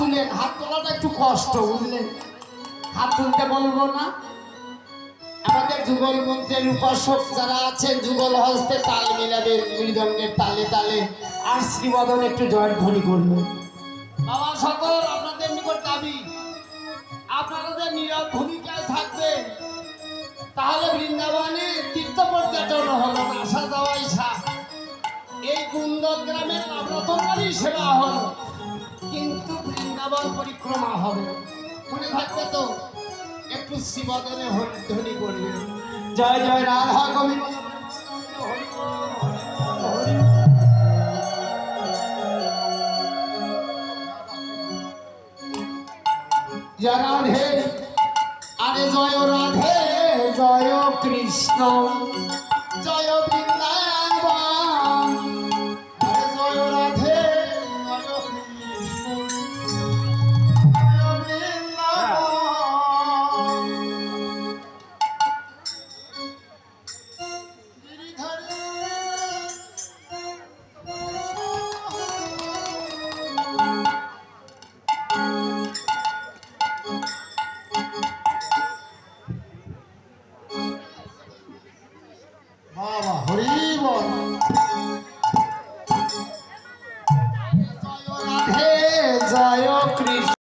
তুলেন হাত তোলাটা একটু কষ্ট বুঝলেন হাত তুলতে বলব না। আমাদের যুগল মন্ত্রের উপাসক যারা আছেন, যুগল হস্তে তাল মিলাবেন মৃদঙ্গের তালে তালে। আর শ্রীবদন একটু জয়ের জয়ধ্বনি করবেন বাবা সকল, আপনাদের নিকট দাবি আপনারা নীরব ভূমিকায় থাকবেন তাহলে বৃন্দাবনে তীর্থ পর্যটন হলো আসা যাওয়াই এই কুন্দর গ্রামের নবরতনবারই সেবা হলো বৃন্দাবন পরিক্রমা হবে। মনে থাকবে তো, একটু শিবদনে ধ্বনি করবে জয় জয় রাধা বল। রাধে, আরে জয় রাধে, জয় কৃষ্ণ। জয় বৃন্দাবন। বাবা হরি